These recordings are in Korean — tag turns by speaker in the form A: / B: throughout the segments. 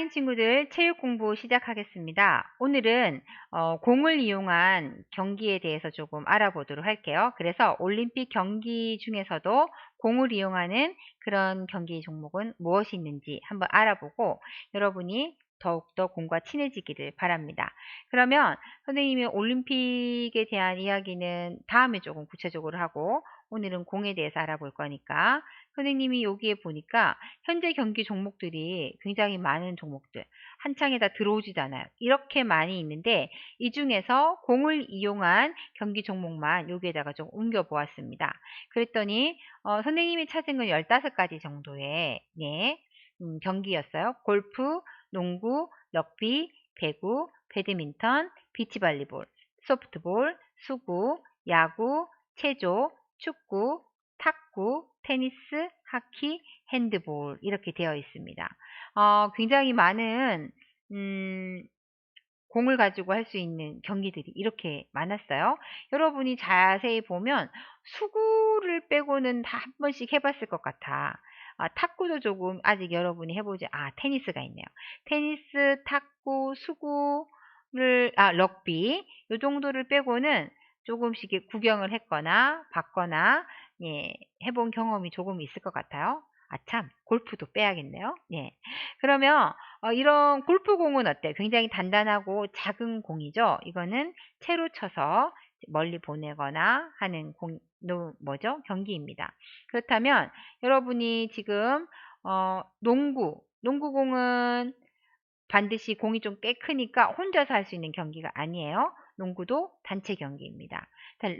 A: 이상인 친구들 체육 공부 시작하겠습니다. 오늘은 어, 공을 이용한 경기에 대해서 조금 알아보도록 할게요. 그래서 올림픽 경기 중에서도 공을 이용하는 그런 경기 종목은 무엇이 있는지 한번 알아보고 여러분이 더욱더 공과 친해지기를 바랍니다. 그러면 선생님이 올림픽에 대한 이야기는 다음에 조금 구체적으로 하고 오늘은 공에 대해서 알아볼 거니까 선생님이 여기에 보니까 현재 경기 종목들이 굉장히 많은 종목들 한 창에 다 들어오지도 않아요. 이렇게 많이 있는데 이 중에서 공을 이용한 경기 종목만 여기에다가 좀 옮겨 보았습니다. 그랬더니 어, 선생님이 찾은 건 15가지 정도의 네, 음, 경기였어요. 골프, 농구, 럭비, 배구, 배드민턴, 비치발리볼, 소프트볼, 수구, 야구, 체조, 축구, 탁구, 테니스, 하키, 핸드볼 이렇게 되어 있습니다. 어, 굉장히 많은 음, 공을 가지고 할 수 있는 경기들이 이렇게 많았어요. 여러분이 자세히 보면 수구를 빼고는 다 한 번씩 해봤을 것 같아. 아, 탁구도 조금 아직 여러분이 해보지. 아, 테니스가 있네요. 테니스, 탁구, 수구를, 아, 럭비. 이 정도를 빼고는 조금씩 구경을 했거나 봤거나 예, 해본 경험이 조금 있을 것 같아요. 아 참, 골프도 빼야겠네요. 예. 그러면 어, 이런 골프공은 어때요? 굉장히 단단하고 작은 공이죠. 이거는 채로 쳐서 멀리 보내거나 하는 공, 뭐죠? 경기입니다. 그렇다면 여러분이 지금 어, 농구, 농구공은 반드시 공이 좀 꽤 크니까 혼자서 할 수 있는 경기가 아니에요. 농구도 단체 경기입니다.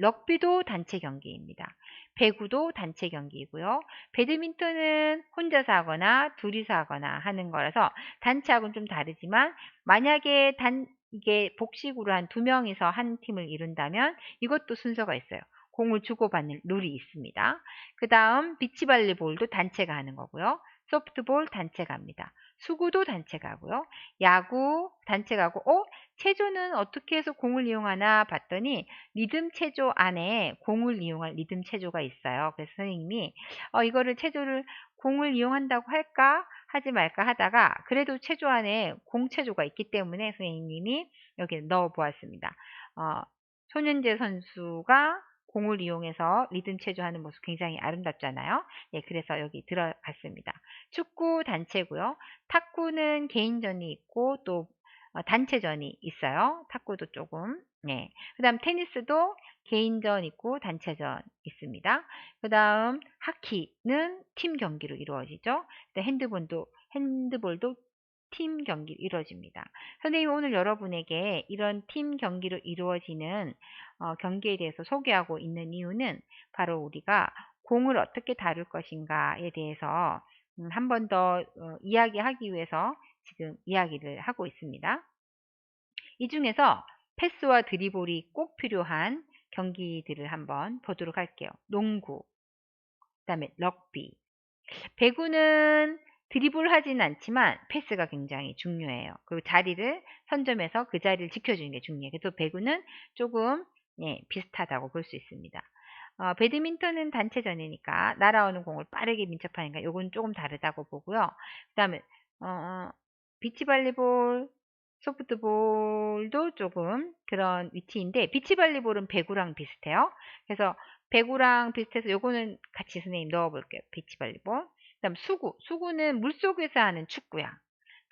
A: 럭비도 단체 경기입니다. 배구도 단체 경기이고요. 배드민턴은 혼자서 하거나 둘이서 하거나 하는 거라서 단체하고는 좀 다르지만 만약에 단 이게 복식으로 한 두 명이서 한 팀을 이룬다면 이것도 순서가 있어요. 공을 주고받는 룰이 있습니다. 그 다음 비치발리볼도 단체가 하는 거고요. 소프트볼 단체 갑니다. 수구도 단체 가고요. 야구 단체 가고 어? 체조는 어떻게 해서 공을 이용하나 봤더니 리듬 체조 안에 공을 이용할 리듬 체조가 있어요. 그래서 선생님이 어, 이거를 체조를 공을 이용한다고 할까 하지 말까 하다가 그래도 체조 안에 공 체조가 있기 때문에 선생님이 여기 넣어 보았습니다. 어, 손현재 선수가 공을 이용해서 리듬 체조하는 모습 굉장히 아름답잖아요. 네, 그래서 여기 들어갔습니다. 축구 단체고요. 탁구는 개인전이 있고 또 어, 단체전이 있어요. 탁구도 조금. 네. 그 다음 테니스도 개인전 있고 단체전 있습니다. 그 다음 하키는 팀 경기로 이루어지죠. 핸드볼도, 핸드볼도 팀 경기로 이루어집니다. 선생님이 오늘 여러분에게 이런 팀 경기로 이루어지는 어, 경기에 대해서 소개하고 있는 이유는 바로 우리가 공을 어떻게 다룰 것인가에 대해서 음, 한번 더 어, 이야기하기 위해서 지금 이야기를 하고 있습니다. 이 중에서 패스와 드리블이 꼭 필요한 경기들을 한번 보도록 할게요. 농구, 그 다음에 럭비. 배구는 드리블 하진 않지만 패스가 굉장히 중요해요. 그리고 자리를 선점해서 그 자리를 지켜주는 게 중요해요. 그래서 배구는 조금 예, 비슷하다고 볼 수 있습니다. 어, 배드민턴은 단체전이니까 날아오는 공을 빠르게 민첩하니까 요건 조금 다르다고 보고요. 그 다음에 어, 비치발리볼, 소프트볼도 조금 그런 위치인데 비치발리볼은 배구랑 비슷해요. 그래서 배구랑 비슷해서 요거는 같이 선생님 넣어볼게요. 비치발리볼. 그 다음 수구. 수구는 물속에서 하는 축구야.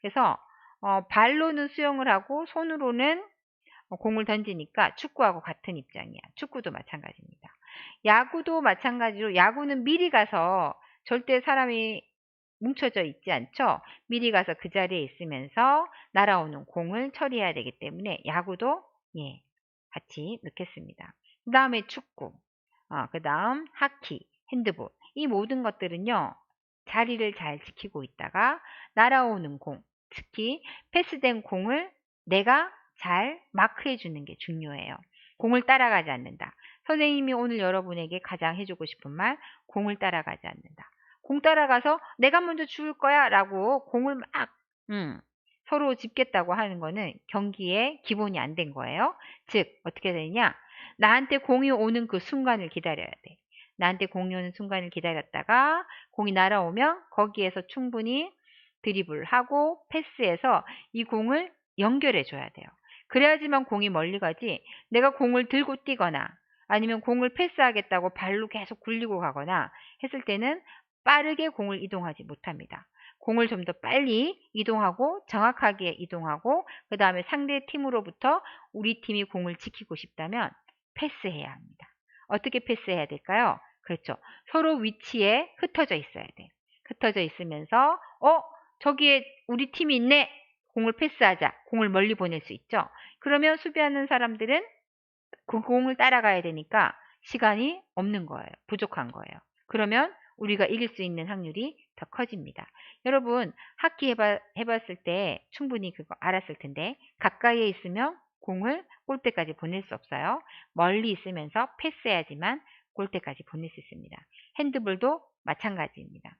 A: 그래서 어, 발로는 수영을 하고 손으로는 어, 공을 던지니까 축구하고 같은 입장이야. 축구도 마찬가지입니다. 야구도 마찬가지로 야구는 미리 가서 절대 사람이 뭉쳐져 있지 않죠. 미리 가서 그 자리에 있으면서 날아오는 공을 처리해야 되기 때문에 야구도 예 같이 넣겠습니다. 그 다음에 축구, 어, 그 다음 하키, 핸드볼 이 모든 것들은요 자리를 잘 지키고 있다가 날아오는 공, 특히 패스된 공을 내가 잘 마크해 주는 게 중요해요. 공을 따라가지 않는다. 선생님이 오늘 여러분에게 가장 해주고 싶은 말, 공을 따라가지 않는다. 공 따라가서 내가 먼저 죽을 거야 라고 공을 막 음, 서로 짚겠다고 하는 거는 경기에 기본이 안 된 거예요. 즉 어떻게 되냐 나한테 공이 오는 그 순간을 기다려야 돼. 나한테 공이 오는 순간을 기다렸다가 공이 날아오면 거기에서 충분히 드리블 하고 패스해서 이 공을 연결해 줘야 돼요. 그래야지만 공이 멀리 가지 내가 공을 들고 뛰거나 아니면 공을 패스하겠다고 발로 계속 굴리고 가거나 했을 때는 빠르게 공을 이동하지 못합니다. 공을 좀 더 빨리 이동하고 정확하게 이동하고 그 다음에 상대 팀으로부터 우리 팀이 공을 지키고 싶다면 패스해야 합니다. 어떻게 패스해야 될까요? 그렇죠. 서로 위치에 흩어져 있어야 돼. 흩어져 있으면서 어 저기에 우리 팀이 있네. 공을 패스하자. 공을 멀리 보낼 수 있죠. 그러면 수비하는 사람들은 그 공을 따라가야 되니까 시간이 없는 거예요. 부족한 거예요. 그러면 우리가 이길 수 있는 확률이 더 커집니다. 여러분 하키 해봐, 해봤을 때 충분히 그거 알았을 텐데 가까이에 있으면 공을 골대까지 보낼 수 없어요. 멀리 있으면서 패스해야지만 골대까지 보낼 수 있습니다. 핸드볼도 마찬가지입니다.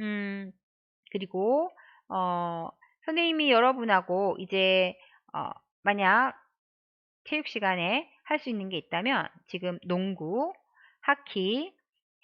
A: 음, 그리고 어, 선생님이 여러분하고 이제 어, 만약 체육 시간에 할 수 있는 게 있다면 지금 농구, 하키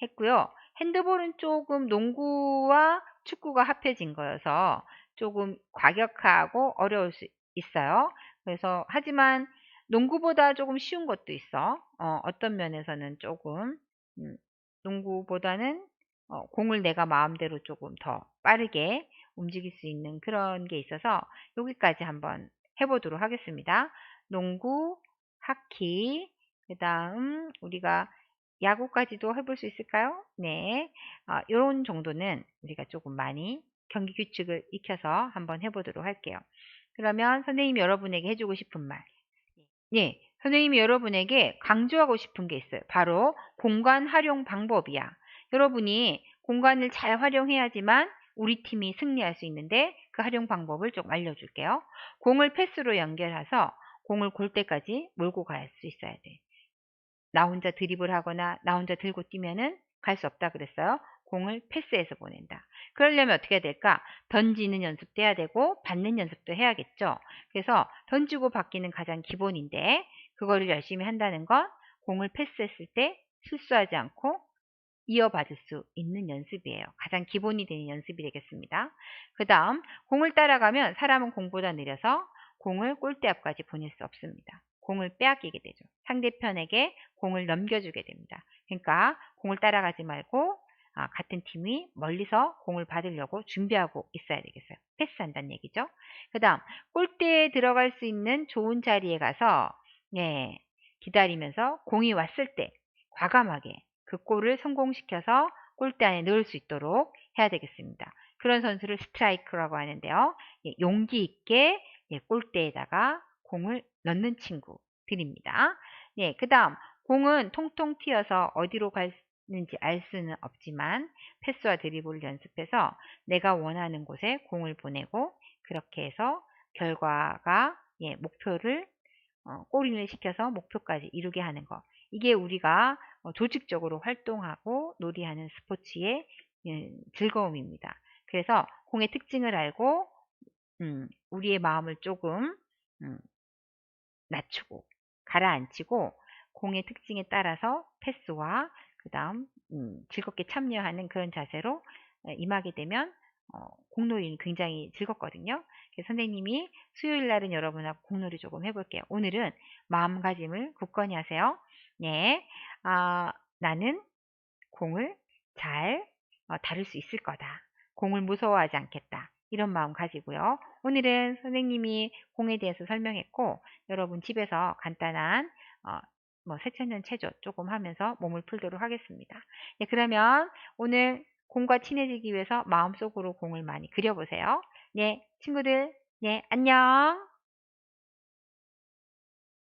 A: 했고요. 핸드볼은 조금 농구와 축구가 합해진 거여서 조금 과격하고 어려울 수 있어요. 그래서 하지만 농구보다 조금 쉬운 것도 있어. 어, 떤 면에서는 조금 음, 농구보다는 어, 공을 내가 마음대로 조금 더 빠르게 움직일 수 있는 그런 게 있어서 여기까지 한번 해보도록 하겠습니다. 농구, 하키, 그 다음 우리가 야구까지도 해볼 수 있을까요? 네, 어, 이런 정도는 우리가 조금 많이 경기 규칙을 익혀서 한번 해보도록 할게요. 그러면 선생님이 여러분에게 해주고 싶은 말. 네, 선생님이 여러분에게 강조하고 싶은 게 있어요. 바로 공간 활용 방법이야. 여러분이 공간을 잘 활용해야지만 우리 팀이 승리할 수 있는데 그 활용 방법을 좀 알려줄게요. 공을 패스로 연결해서 공을 골대까지 몰고 갈 수 있어야 돼. 나 혼자 드립을 하거나 나 혼자 들고 뛰면은 갈 수 없다 그랬어요. 공을 패스해서 보낸다. 그러려면 어떻게 해야 될까? 던지는 연습도 해야 되고 받는 연습도 해야겠죠. 그래서 던지고 받기는 가장 기본인데 그거를 열심히 한다는 건 공을 패스했을 때 실수하지 않고 이어받을 수 있는 연습이에요. 가장 기본이 되는 연습이 되겠습니다. 그 다음 공을 따라가면 사람은 공보다 느려서 공을 골대 앞까지 보낼 수 없습니다. 공을 빼앗기게 되죠. 상대편에게 공을 넘겨주게 됩니다. 그러니까 공을 따라가지 말고 아, 같은 팀이 멀리서 공을 받으려고 준비하고 있어야 되겠어요. 패스한다는 얘기죠. 그 다음 골대에 들어갈 수 있는 좋은 자리에 가서 네, 기다리면서 공이 왔을 때 과감하게 그 골을 성공시켜서 골대 안에 넣을 수 있도록 해야 되겠습니다. 그런 선수를 스트라이크라고 하는데요. 예, 용기 있게 예, 골대에다가 공을 넣는 친구들입니다. 예, 그 다음 공은 통통 튀어서 어디로 갈 는지 알 수는 없지만 패스와 드리블을 연습해서 내가 원하는 곳에 공을 보내고 그렇게 해서 결과가 예, 목표를 어, 꼬리를 시켜서 목표까지 이루게 하는 것. 이게 우리가 어, 조직적으로 활동하고 놀이하는 스포츠의 예, 즐거움입니다. 그래서 공의 특징을 알고 음, 우리의 마음을 조금 음, 낮추고 가라앉히고 공의 특징에 따라서 패스와 그 다음 음, 즐겁게 참여하는 그런 자세로 임하게 되면 어, 공놀이는 굉장히 즐겁거든요. 그래서 선생님이 수요일 날은 여러분하고 공놀이 조금 해볼게요. 오늘은 마음가짐을 굳건히 하세요. 네, 아, 나는 공을 잘 어, 다룰 수 있을 거다. 공을 무서워하지 않겠다. 이런 마음 가지고요. 오늘은 선생님이 공에 대해서 설명했고 여러분 집에서 간단한 어, 뭐 세천년 체조 조금 하면서 몸을 풀도록 하겠습니다. 네, 그러면 오늘 공과 친해지기 위해서 마음속으로 공을 많이 그려보세요. 네, 친구들, 네, 안녕.